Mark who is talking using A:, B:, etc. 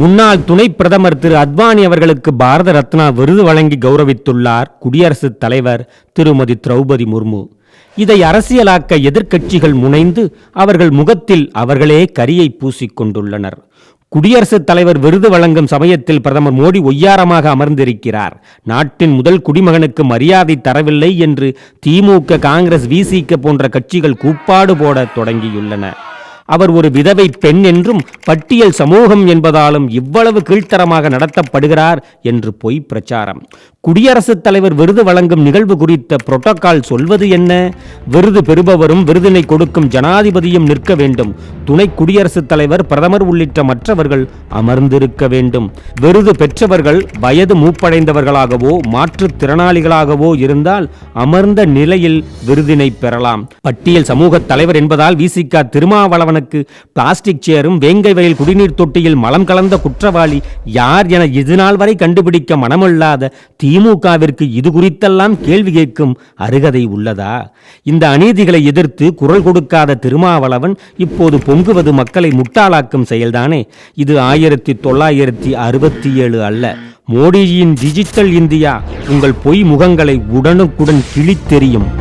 A: முன்னாள் துணை பிரதமர் திரு அத்வானி அவர்களுக்கு பாரத ரத்னா விருது வழங்கி கௌரவித்துள்ளார் குடியரசுத் தலைவர் திருமதி திரௌபதி முர்மு. இதை அரசியலாக்க எதிர்க்கட்சிகள் முனைந்து அவர்கள் முகத்தில் அவர்களே கரியை பூசிக்கொண்டுள்ளனர். குடியரசுத் தலைவர் விருது வழங்கும் சமயத்தில் பிரதமர் மோடி ஒய்யாரமாக அமர்ந்திருக்கிறார். நாட்டின் முதல் குடிமகனுக்கு மரியாதை தரவில்லை என்று திமுக காங்கிரஸ் விசிக போன்ற கட்சிகள் கூப்பாடு போட தொடங்கியுள்ளன. அவர் ஒரு விதவை பெண் என்றும் பட்டியல் சமூகம் என்பதாலும் இவ்வளவு கீழ்த்தரமாக நடத்தப்படுகிறார் என்று பொய் பிரச்சாரம். குடியரசுத் தலைவர் விருது வழங்கும் நிகழ்வு குறித்த புரோட்டோகால் சொல்வது என்ன? விருது பெறுபவரும் விருதினை கொடுக்கும் ஜனாதிபதியும் நிற்க வேண்டும். துணை குடியரசுத் தலைவர் பிரதமர் உள்ளிட்ட மற்றவர்கள் அமர்ந்திருக்க வேண்டும். விருது பெற்றவர்கள் வயது மூப்படைந்தவர்களாகவோ மாற்றுத்திறனாளிகளாகவோ இருந்தால் அமர்ந்த நிலையில் விருதினை பெறலாம். பட்டியல் சமூக தலைவர் என்பதால் விசிகா அவனுக்கு பிளாஸ்டிக் சேரும் வேங்கை வயல் குடிநீர் தொட்டியில் மலம் கலந்த குற்றவாளி யார் என இதுநாள் வரை கண்டுபிடிக்க மனமில்லாத திமுகவிற்கு இது குறித்தெல்லாம் கேள்வி கேட்கும் அருகதை உள்ளதா? இந்த அநீதிகளை எதிர்த்து குரல் கொடுக்காத திருமாவளவன் இப்போது பொங்குவது மக்களை முட்டாளாக்கும் செயல்தானே? இது ஆயிரத்தி தொள்ளாயிரத்தி அறுபத்தி ஏழு அல்ல. மோடியின் டிஜிட்டல் இந்தியா உங்கள் பொய் முகங்களை உடனுக்குடன் கிழித்தெறியும்.